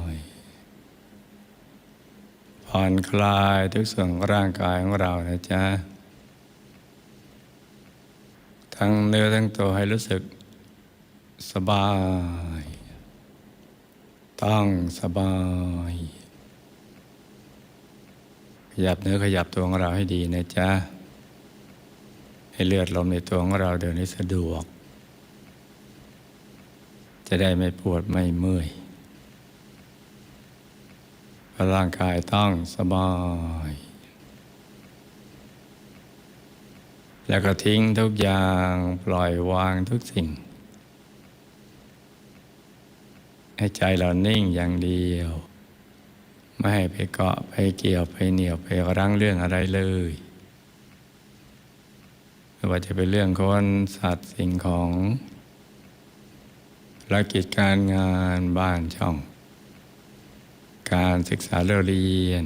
ย ผ่อนคลายทุกส่วนของร่างกายของเรานะจ๊ะ ทั้งเนื้อทั้งตัวให้รู้สึกสบาย ต้องสบาย ขยับเนื้อขยับตัวของเราให้ดีนะจ๊ะ ให้เลือดลมในตัวของเราเดินให้สะดวก จะได้ไม่ปวดไม่เมื่อย ร่างกายต้องสบาย แล้วก็ทิ้งทุกอย่างปล่อยวางทุกสิ่ง ให้ใจเรานิ่งอย่างเดียว ไม่ให้ไปเกาะไปเกี่ยวไปเหนี่ยวไปรั้งเรื่องอะไรเลยไม่ว่าจะเป็นเรื่องคนสัตว์สิ่งของธุรกิจการงานบ้านช่อง การศึกษาเรียน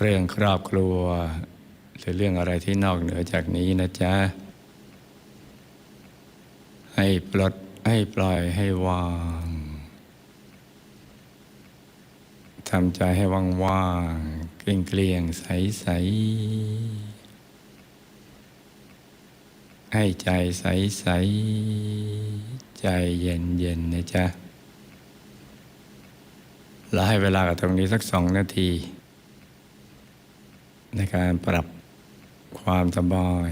เรื่องครอบครัว หรือเรื่องอะไรที่นอกเหนือจากนี้นะจ๊ะ ให้ปลดให้ปล่อยให้วางทำใจให้ว่างว่างๆเกลี้ยงเกลียงใสใสๆให้ใจใสใสๆใจเย็นเย็นๆนะจ๊ะ เราให้เวลากับตรงนี้สักสองนาที ในการปรับความสบาย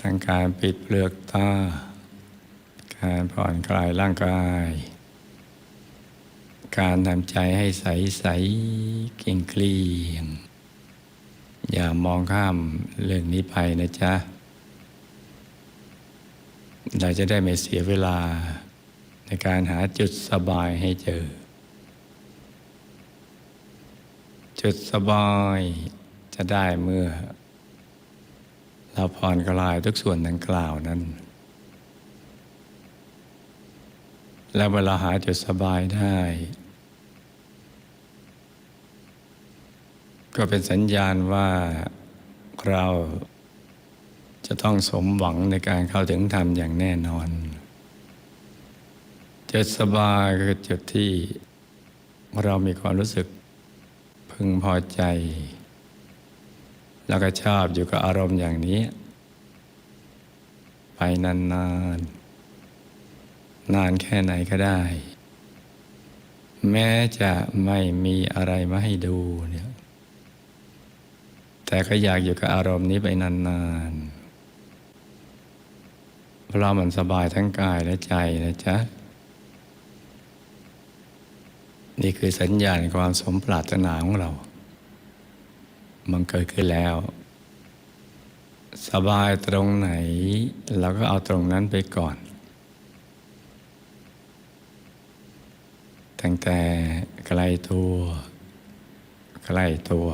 ทั้งการปิดเปลือกตา การผ่อนคลายร่างกาย การทำใจให้ใสใสเกลียงเกลียง อย่ามองข้ามเรื่องนี้ไปนะจ๊ะ เราจะได้ไม่เสียเวลาในการหาจุดสบายให้เจอ จุดสบายจะได้เมื่อ เราผ่อนคลายทุกส่วนดังกล่าวนั้น แล้วเวลาหาจุดสบายได้ ก็เป็นสัญญาณว่าเราจะต้องสมหวังในการเข้าถึงธรรมอย่างแน่นอน จุดสบายคือจุดที่เรามีความรู้สึก พึงพอใจ แล้วก็ชอบอยู่กับอารมณ์อย่างนี้ ไปนานๆนานแค่ไหนก็ได้ แม้จะไม่มีอะไรมาให้ดูเนี่ยแต่ก็อยากอยู่กับอารมณ์นี้ไปนานๆเพราะมันสบายทั้งกายและใจนะจ๊ะ นี่คือสัญญาณความสมปรารถนาของเรา มันเกิดขึ้นแล้ว สบายตรงไหนเราก็เอาตรงนั้นไปก่อน ตั้งแต่ไกลตัวใกล้ตัว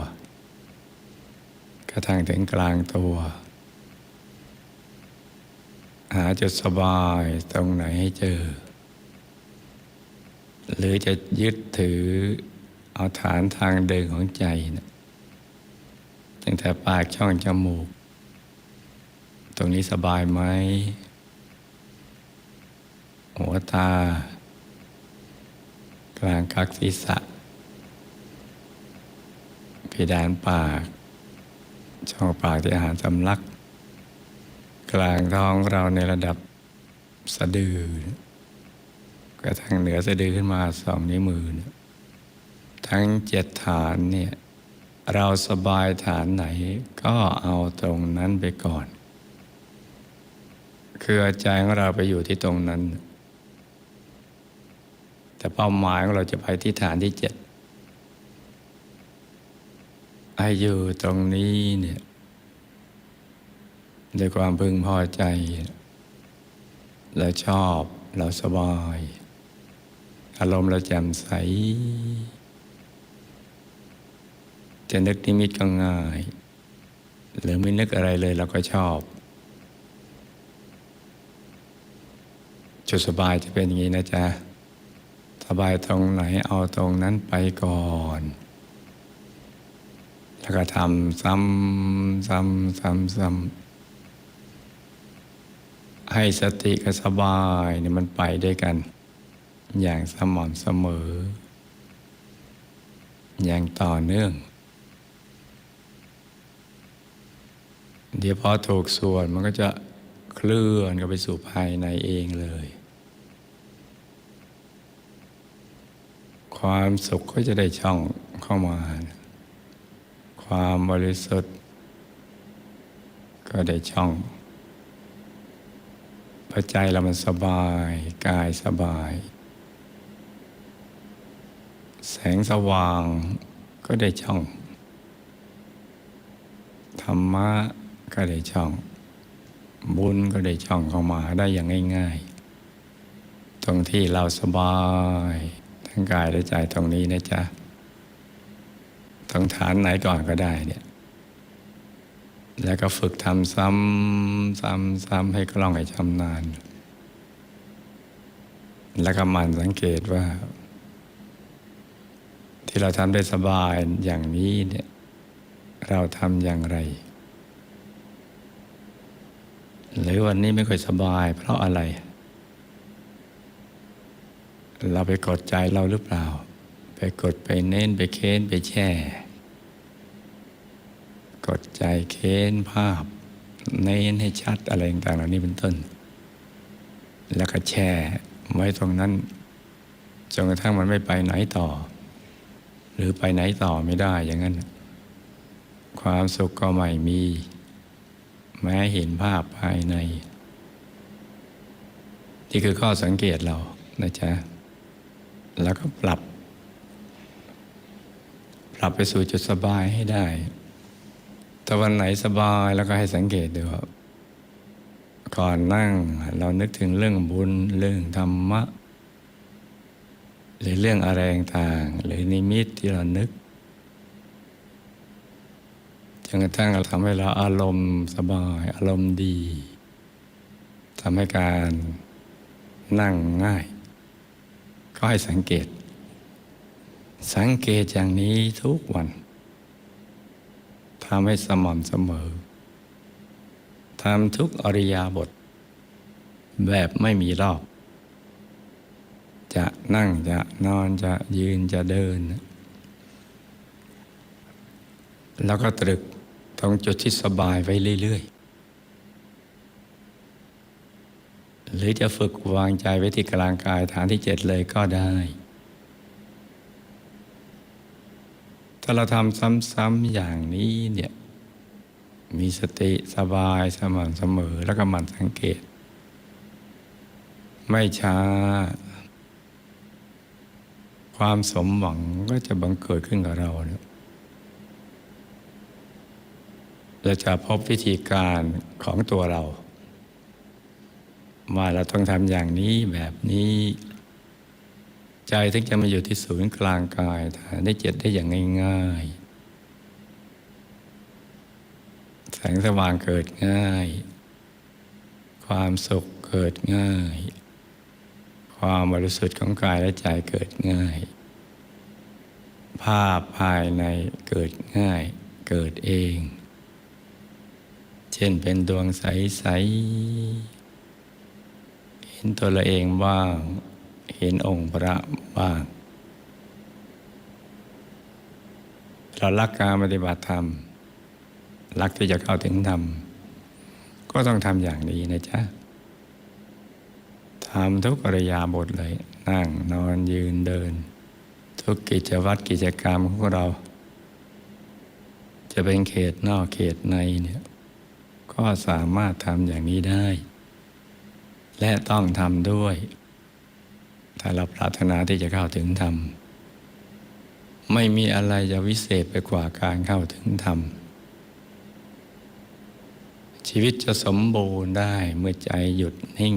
กระทั่งถึงกลางตัว หาจุดสบายตรงไหนให้เจอ หรือจะยึดถือเอาฐานทางเดินของใจนะตั้งแต่ปากช่องจมูก ตรงนี้สบายไหมหัวตา กลางกักศีรษะเพดานปาก ช่องปากที่อาหารสำลัก กลางท้องเราในระดับสะดือ กระทั่งเหนือสะดือขึ้นมาสองนิ้วมือ ทั้งเจ็ดฐานเนี่ยเราสบายฐานไหนก็เอาตรงนั้นไปก่อน คือใจของเราไปอยู่ที่ตรงนั้น แต่เป้าหมายของเราจะไปที่ฐานที่เจ็ดให้อยู่ตรงนี้เนี่ยด้วยความพึงพอใจเราชอบเราสบาย อารมณ์เราแจ่มใส จะนึกนิมิตก็ง่าย หรือไม่นึกอะไรเลยเราก็ชอบ จุดสบายจะเป็นอย่างนี้นะจ๊ะ สบายตรงไหนเอาตรงนั้นไปก่อนแล้วก็ทำซ้ำซ้ำซ้ำซ้ำให้สติกับสบายเนี่ยมันไปด้วยกัน อย่างสม่ำเสมอ อย่างต่อเนื่อง เดี๋ยวพอถูกส่วนมันก็จะเคลื่อนกันไปสู่ภายในเองเลย ความสุขก็จะได้ช่องเข้ามา ความบริสุทธิ์ ก็ได้ช่องพระใจเรามันสบาย กายสบาย แสงสว่างก็ได้ช่อง ธรรมะก็ได้ช่อง บุญก็ได้ช่องเข้ามาได้อย่างง่ายๆ ตรงที่เราสบายทั้งกายและใจตรงนี้นะจ๊ะตรงฐานไหนก่อนก็ได้เนี่ยแล้วก็ฝึกทำซ้ำซ้ำซ้ำให้คล่องให้ชำนาญ แล้วก็มันสังเกตว่า ที่เราทำได้สบายอย่างนี้เนี่ยเราทำอย่างไร หรือวันนี้ไม่ค่อยสบาย เพราะอะไร เราไปกดใจเราหรือเปล่า ไปกดไปเน้นไปเค้นไปแช่ กดใจเค้นภาพ เน้นให้ชัดอะไรต่างๆเหล่านี้เป็นต้น แล้วก็แช่ไว้ตรงนั้นจนกระทั่งมันไม่ไปไหนต่อ หรือไปไหนต่อไม่ได้อย่างนั้น ความสุขก็ไม่มี แม้เห็นภาพภายในนี่คือข้อสังเกตเรานะจ๊ะ แล้วก็ปรับ ปรับไปสู่จุดสบายให้ได้แต่วันไหนสบายแล้วก็ให้สังเกตดูก่อนนั่งเรานึกถึงเรื่องบุญเรื่องธรรมะ หรือเรื่องอะไรต่างๆหรือนิมิตที่เรานึกจนกระทั่งเราทำให้เราอารมณ์สบายอารมณ์ดีทำให้การนั่งง่าย ก็ให้สังเกต สังเกตอย่างนี้ทุกวันทำให้สม่ำเสมอทำทุกอริยาบท แบบไม่มีรอบ จะนั่งจะนอนจะยืนจะเดิน แล้วก็ตรึกตรงจุดที่สบายไว้เรื่อยๆ หรือจะฝึกวางใจไว้ที่กลางกายฐานที่เจ็ดเลยก็ได้ ถ้าเราทำซ้ำๆอย่างนี้เนี่ยมีสติสบายสม่ำเสมอแล้วก็หมันสังเกต ไม่ช้า ความสมหวังก็จะบังเกิดขึ้นกับเราเนี่ยเราจะพบวิธีการของตัวเรา ว่าเราต้องทำอย่างนี้แบบนี้ ใจถึงจะมาอยู่ที่ศูนย์กลางกายฐานได้เจ็ดได้อย่างง่ายๆ แสงสว่างเกิดง่าย ความสุขเกิดง่าย ความบริสุทธิ์ของกายและใจเกิดง่าย ภาพภายในเกิดง่ายเกิดเอง เช่นเป็นดวงใส ๆ เห็นตัวเราเองบ้าง เห็นองค์พระบ้าง เรารักการปฏิบัติธรรม รักที่จะเข้าถึงธรรม ก็ต้องทำอย่างนี้นะจ๊ะ ทำทุกอริยาบทเลย นั่งนอนยืนเดิน ทุกกิจวัตรกิจกรรมของเรา จะเป็นเขตนอกเขตในเนี่ยก็สามารถทำอย่างนี้ได้ และต้องทำด้วย ถ้าเราปรารถนาที่จะเข้าถึงธรรมไม่มีอะไรจะวิเศษไปกว่าการเข้าถึงธรรมชีวิตจะสมบูรณ์ได้เมื่อใจหยุดนิ่ง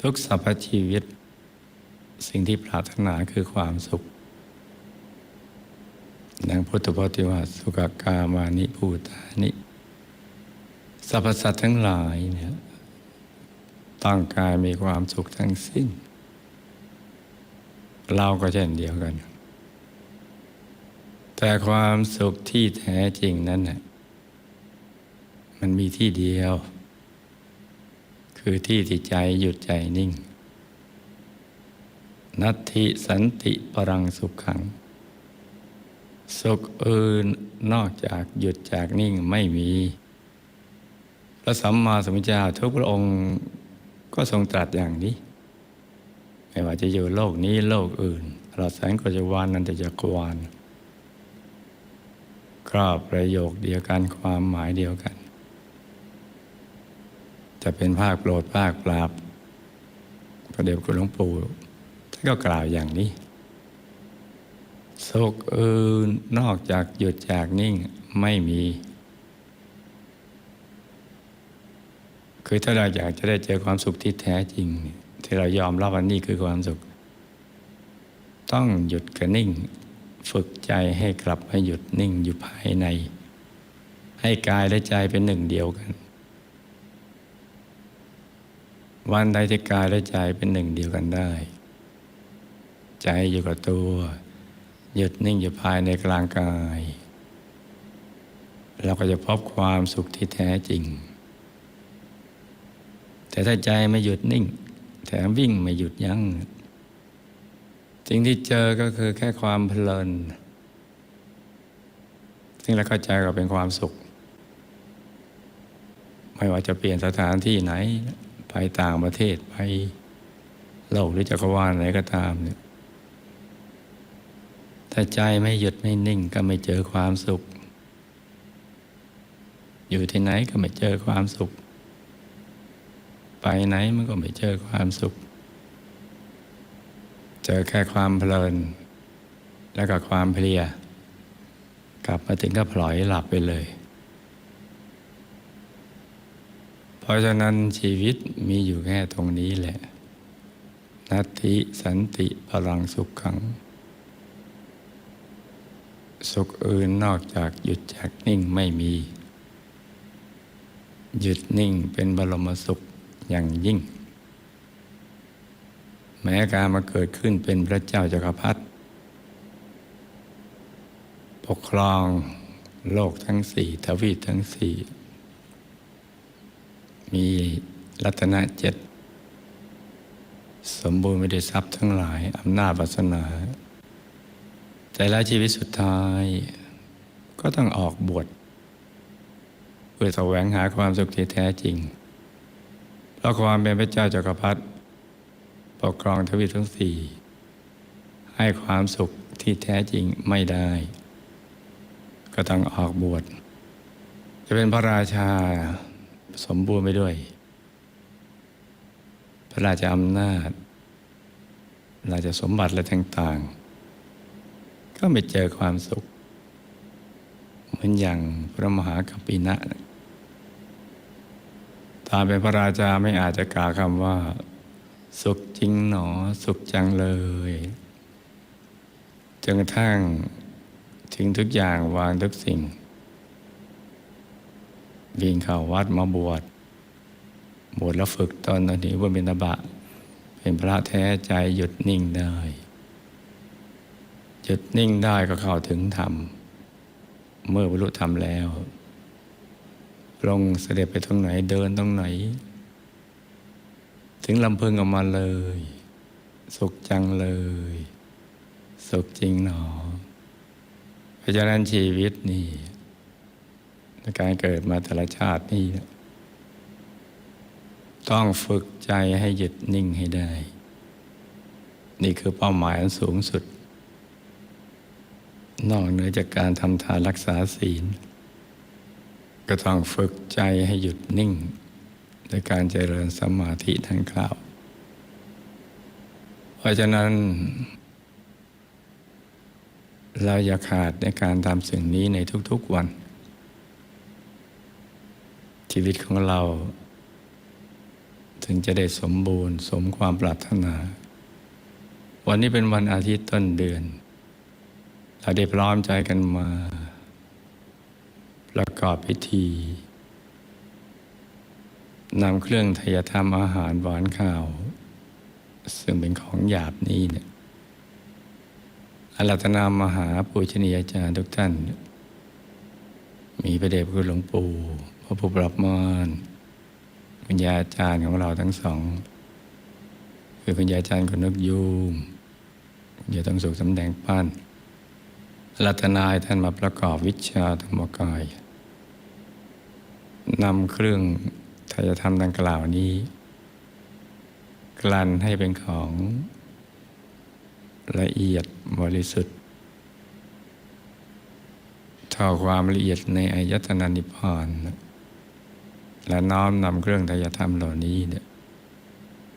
ทุกสรรพชีวิต สิ่งที่ปรารถนาคือความสุขดังพุทธพจน์ที่ว่าสุขกามานิภูตานิสรรพสัตว์ทั้งหลายเนี่ยต้องการมีความสุขทั้งสิ้น เราก็เช่นเดียวกัน แต่ความสุขที่แท้จริงนั้นน่ะมันมีที่เดียว คือที่ที่ใจหยุดใจนิ่ง นัตถิสันติปรังสุขขัง สุขอื่นนอกจากหยุดจากนิ่งไม่มี พระสัมมาสัมพุทธเจ้าทุกพระองค์ก็ทรงตรัสอย่างนี้ ไม่ว่าจะอยู่โลกนี้โลกอื่นตลอดแสนกจวาลนันตจักรวาลก็ประโยคเดียวกันความหมายเดียวกัน จะเป็นภาคโปรดภาคปราบ พระเดชคุณหลวงปู่ท่านก็กล่าวอย่างนี้สุขอื่นนอกจากหยุดจากนิ่งไม่มี คือถ้าเราอยากจะได้เจอความสุขที่แท้จริง ที่เรายอมรับว่านี่คือความสุข ต้องหยุดกับนิ่ง ฝึกใจให้กลับมาหยุดนิ่งอยู่ภายใน ให้กายและใจเป็นหนึ่งเดียวกัน วันใดที่กายและใจเป็นหนึ่งเดียวกันได้ ใจอยู่กับตัวหยุดนิ่งอยู่ภายในกลางกาย เราก็จะพบความสุขที่แท้จริง แต่ถ้าใจไม่หยุดนิ่ง แถมวิ่งไม่หยุดยัง้งสิ่งที่เจอก็คือแค่ความเพลิน ซึ่งเราเข้าใจก็เป็นความสุข ไม่ว่าจะเปลี่ยนสถานที่ไหน ไปต่างประเทศไปโลกหรือจักรวาลไหนก็ตามเนี่ยถ้าใจไม่หยุดไม่นิ่งก็ไม่เจอความสุข อยู่ที่ไหนก็ไม่เจอความสุข ไปไหนมันก็ไม่เจอความสุข เจอแค่ความเพลิน แล้วก็ความเพลีย กลับมาถึงก็พลอยหลับไปเลย เพ ราะฉะนั้นชีวิตมีอยู่แค่ตรงนี้แหละนัตติสันติพลังสุขขัง สุขอื่นนอกจากหยุดจากนิ่งไม่มี หยุดนิ่งเป็นบรมสุขอย่างยิ่ง แม้การมาเกิดขึ้นเป็นพระเจ้าจักรพรรดิปกครองโลกทั้งสี่ทวีทั้งสี่ มีรัตนเจ็ดสมบูรณ์ไปด้วยทรัพย์ทั้งหลายอำนาจวาสนาแต่ละชีวิตสุดท้าย ก็ต้องออกบวชเพื่อแสวงหาความสุขที่แท้จริง เพราะความเป็นพระเจ้าจักรพรรดิปกครองทวีปทั้งสี่ให้ความสุขที่แท้จริงไม่ได้ ก็ต้องออกบวชจะเป็นพระราชา สมบูรณ์ไปด้วย พระราชอำนาจ ราชสมบัติและต่างๆ ก็ไม่เจอความสุข เหมือนอย่างพระมหากัปปินะตามเป็นพระราชาไม่อาจจะกล่าวคำว่า สุขจริงหนอสุขจังเลยจนกระทั่งทิ้งทุกอย่างวางทุกสิ่ง วิ่งเข้าวัดมาบวช บวชแล้วฝึกตอนนี้ว่าเป็นตบะ เป็นพระแท้ใจหยุดนิ่งได้ หยุดนิ่งได้ก็เข้าถึงธรรม เมื่อบรรลุธรรมแล้วลงเสด็จไปตรงไหนเดินตรงไหน ถึงลำพึงออกมาเลย สุขจังเลย สุขจริงหนอเพราะฉะนั้นชีวิตนี่ ในการเกิดมาแต่ละชาตินี่ต้องฝึกใจให้หยุดนิ่งให้ได้ นี่คือเป้าหมายอันสูงสุด นอกเหนือจากการทำทานรักษาศีล ก็ต้องฝึกใจให้หยุดนิ่งโดยการเจริญสมาธิทั้งกล่าว เพราะฉะนั้น เราอย่าขาดในการทำสิ่งนี้ในทุกๆวัน ชีวิตของเรา ถึงจะได้สมบูรณ์ สมความปรารถนา วันนี้เป็นวันอาทิตย์ต้นเดือน เราได้พร้อมใจกันมา ประกอบพิธีนำเครื่องทายธรรมอาหารหวานข้าว ซึ่งเป็นของหยาบนี้เนี่ยอารัตนามหาปูชนียาจารย์ทุกท่าน มีพระเดชพระคุณหลวงปู่ พระผู้ปรับมานคุณยาอาจารย์ของเราทั้งสอง คือคุณยาอาจารย์คนนึกยูมคุณยาต้องสุขสำแดงปั้นรัตนายท่านมาประกอบวิชาธรรมกายนำเครื่องทายธรรมดังกล่าวนี้ กลั่นให้เป็นของละเอียดบริสุทธิ์เท่าความละเอียดในอายตนะนิพพาน และน้อมนำเครื่องทายธรรมเหล่านี้เนี่ย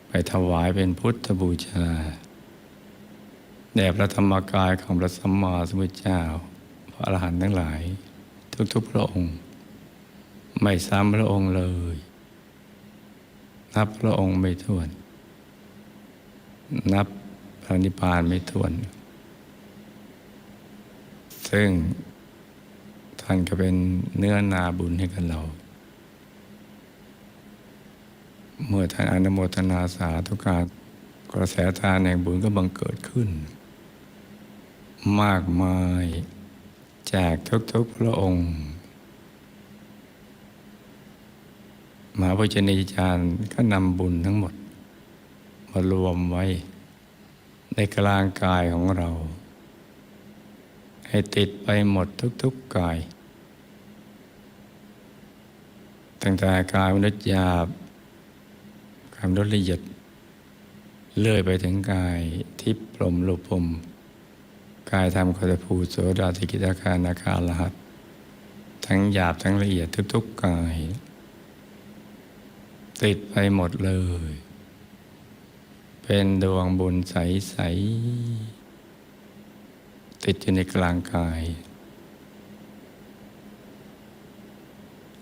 ไปถวายเป็นพุทธบูชาแด่พระธรรมกายของพระสัมมาสัมพุทธเจ้า พระอรหันต์ทั้งหลาย ทุกๆพระองค์ ไม่ซ้ำพระองค์เลย นับพระองค์ไม่ถ้วน นับพระนิพพานไม่ถ้วน ซึ่งท่านก็เป็นเนื้อนาบุญให้กับเรา เมื่อท่านอนุโมทนาสาธุการกระแสทานแห่งบุญก็บังเกิดขึ้น มากมายจากทุกๆพระองค์มหาวิจารย์จารย์ก็นำบุญทั้งหมด มารวมไว้ ในกลางกายของเรา ให้ติดไปหมดทุกๆกาย ตั้งแต่กายมนุษย์หยาบ กามนุษย์ละเอียด เลื่อยไปถึงกายทิพย์พรหมรูปพรมกายธรรมคตภูโสดาติกิตาคานาคาลหัสทั้งหยาบทั้งละเอียดทุกๆกาย ติดไปหมดเลย เป็นดวงบุญใส ๆ ติดอยู่ในกลางกาย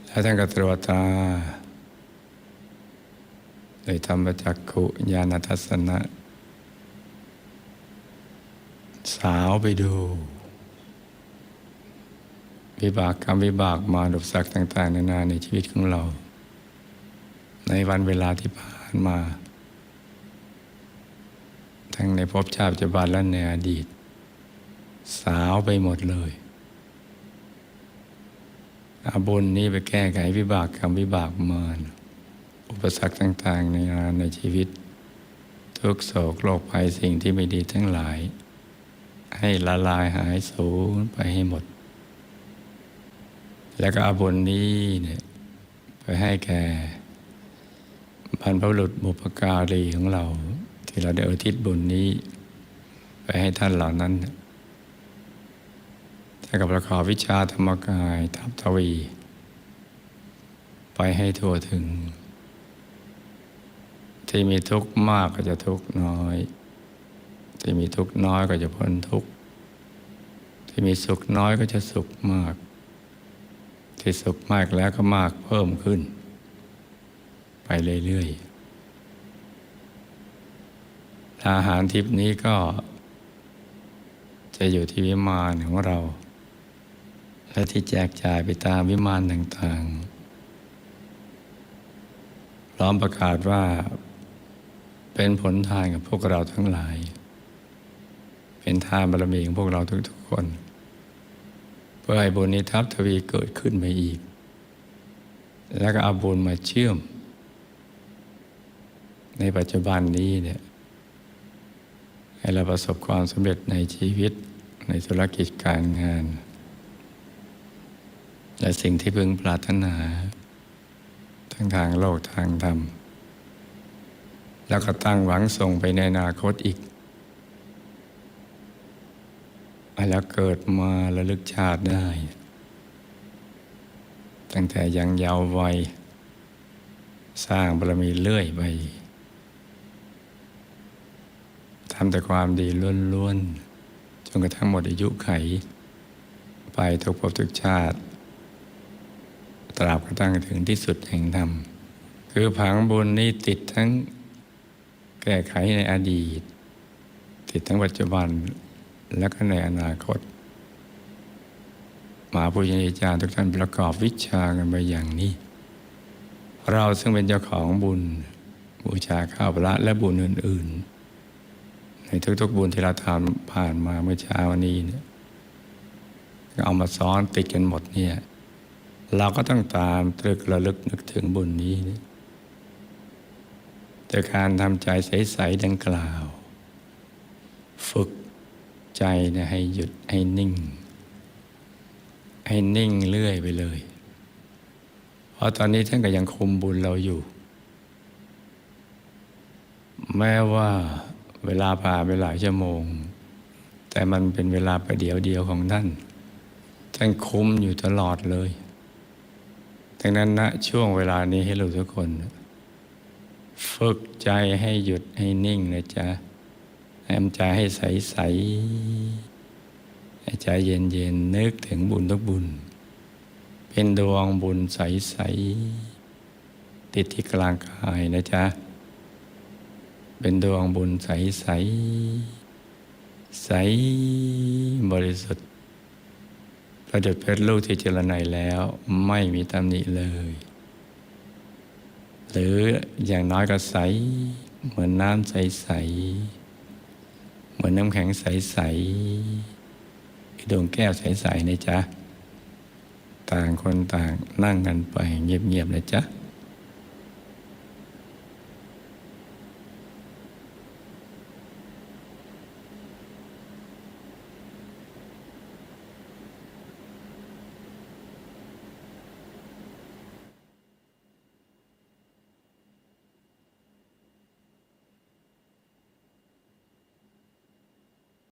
แล้วท่านก็ตรวจตา โดยธรรมจักขุญาณทัศนะ สาวไปดู วิบากกรรมวิบากมาดุสักต่าง ๆ นานาในชีวิตของเรา ในวันเวลาที่ผ่านมา ทั้งในภพชาติปัจจุบันและในอดีต สาวไปหมดเลยอาบุญนี้ไปแก้ไขวิบากกรรมวิบากมาร อุปสรรคต่างๆ ในงานในชีวิต ทุกโศกโรคภัยสิ่งที่ไม่ดีทั้งหลาย ให้ละลายหายสูญไปให้หมด แล้วก็อาบุญนี้เนี่ยไปให้แก่บรรพบุรุษบุปการีของเรา ที่เราได้อุทิศบุญนี้ ไปให้ท่านเหล่านั้นท่ากับประกอบวิชาธรรมกายทับทวี ไปให้ทั่วถึง ที่มีทุกข์มากก็จะทุกข์น้อย ที่มีทุกข์น้อยก็จะพ้นทุกข์ ที่มีสุขน้อยก็จะสุขมาก ที่สุขมากแล้วก็มากเพิ่มขึ้น ไปเรื่อยๆ อาหารทิพนี้ก็ จะอยู่ที่วิมานของเรา และที่แจกจ่ายไปตามวิมานต่างๆ พร้อมประกาศว่า เป็นผลทานกับพวกเราทั้งหลาย เป็นทานบารมีของพวกเราทุกๆคน เพื่อให้บุญนี้ทับทวีเกิดขึ้นมาอีก แล้วก็เอาบุญมาเชื่อม ในปัจจุบันนี้เนี่ยให้เราประสบความสำเร็จในชีวิตในธุรกิจการงาน และสิ่งที่พึงปรารถนา ทั้งทางโลกทางธรรม แล้วก็ตั้งหวังส่งไปในอนาคตอีก แล้วเกิดมาระลึกชาติได้ ตั้งแต่ยังเยาว์วัย สร้างบารมีเลื่อยไปทำแต่ความดีล้วนๆ จนกระทั่งหมดอายุไข ไปทุกภพทุกชาติ ตราบกระทั่งถึงที่สุดแห่งธรรม คือผังบุญนี้ติดทั้ง แก้ไขในอดีต ติดทั้งปัจจุบันและก็ในอนาคตมหาปุญญาจารย์ทุกท่านประกอบวิชากันไปอย่างนี้ เราซึ่งเป็นเจ้าของบุญบูชาข้าวพระและบุญอื่น ๆ ในทุกๆบุญที่เราทำผ่านมาเมื่อเช้านี้เนี่ยเอามาซ้อนติดกันหมดเนี่ย เราก็ต้องตามตรึกระลึกนึกถึงบุญนี้เนี่ย จากการทำใจใส ๆ ดังกล่าว ฝึกใจนี่ยให้หยุดให้นิ่ง ให้นิ่งเรื่อยไปเลย เพราะตอนนี้ท่านก็ยังคุมบุญเราอยู่ แม้ว่าเวลาผ่านไปหลายชั่วโมง แต่มันเป็นเวลาประเดียวเดียวของท่าน ท่านคุมอยู่ตลอดเลยดังนั้นณช่วงเวลานี้ให้เราทุกคน ฝึกใจให้หยุดให้นิ่งนะจ๊ะให้ใจให้ใสใสให้ใจเย็นเย็นนึกถึงบุญทุกบุญ เป็นดวงบุญใสใสติดที่กลางกายนะจ๊ะ เป็นดวงบุญใสใสใสบริสุทธิ์ประดุจเพชรลูกที่เจรไนแล้วไม่มีตำหนิเลย หรืออย่างน้อยก็ใส เหมือนน้ำใส ๆ เหมือนน้ำแข็งใส ๆดวงแก้วใส ๆ นะจ๊ะ ต่างคนต่างนั่งกันไปเงียบ ๆ นะจ๊ะ